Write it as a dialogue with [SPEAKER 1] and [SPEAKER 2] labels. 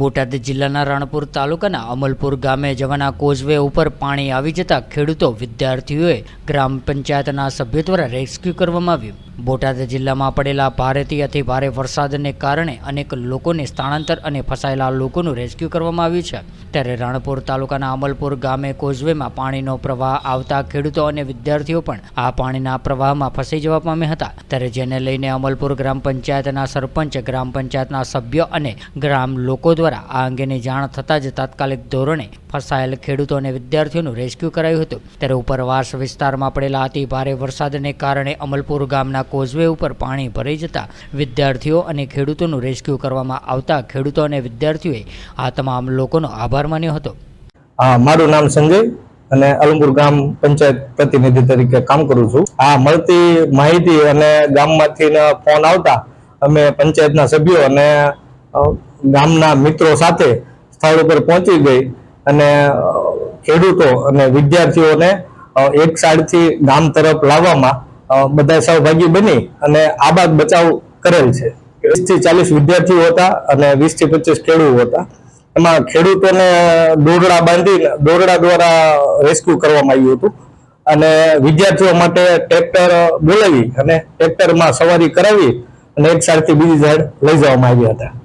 [SPEAKER 1] બોટાદ જિલ્લાના રાણપુર તાલુકાના અમલપુર ગામે જવાના કોઝવે ઉપર પાણી આવી જતા ખેડૂતો વિદ્યાર્થીઓએ ગ્રામ પંચાયતના સભ્યો દ્વારા રેસ્ક્યુ કરવામાં આવ્યું. બોટાદ જિલ્લામાં પડેલા ભારેથી અતિ ભારે વરસાદને કારણે અનેક લોકોને સ્થળાંતર અને ફસાયેલા લોકોનું રેસ્ક્યુ કરવામાં આવ્યું છે. ત્યારે રાણપુર તાલુકાના અમલપુર ગામે કોઝવેમાં પાણીનો પ્રવાહ આવતા ખેડૂતો અને વિદ્યાર્થીઓ પણ આ પાણીના પ્રવાહમાં ફસાઈ જવા પામ્યા હતા. ત્યારે જેને લઈને અમલપુર ગ્રામ પંચાયતના સરપંચ, ગ્રામ પંચાયતના સભ્ય અને ગ્રામ લોકો દ્વારા આ અંગેની જાણ થતાં જ તાત્કાલિક ધોરણે ફસાયેલ ખેડૂતો અને વિદ્યાર્થીઓનું રેસ્ક્યુ કરાયું હતું. ત્યારે ઉપરવાસ વિસ્તારમાં પડેલા અતિ ભારે વરસાદને કારણે અમલપુર ગામના કોઝવે ઉપર પાણી ભરાઈ જતા વિદ્યાર્થીઓ અને ખેડૂતોનું રેસ્ક્યુ કરવામાં આવતા ખેડૂતો અને વિદ્યાર્થીઓએ આ તમામ લોકોનો આભાર માન્યો હતો.
[SPEAKER 2] મારું નામ સંજય અને અલમપુર ગામ પંચાયત પ્રતિનિધિ તરીકે કામ કરું છું. આ મળતી માહિતી અને ગામમાંથી ફોન આવતા અમે પંચાયતના સભ્યો અને ગામના મિત્રો સાથે સ્થળ ઉપર પહોંચી ગઈ અને ખેડૂતો અને વિદ્યાર્થીઓને એક સાઈડથી ગામ તરફ લાવવામાં બધા સહભાગી બની અને આબાદ બચાવ કરેલ છે. વીસથી ચાલીસ વિદ્યાર્થીઓ હતા અને વીસથી પચીસ ખેડૂતો હતા. એમાં ખેડૂતોને દોરડા બાંધી દોરડા દ્વારા રેસ્ક્યુ કરવામાં આવ્યું હતું. અને વિદ્યાર્થીઓ માટે ટ્રેક્ટર બોલાવી અને ટ્રેક્ટરમાં સવારી કરાવી અને એક સાઈડથી બીજી સાઈડ લઈ જવામાં આવ્યા હતા.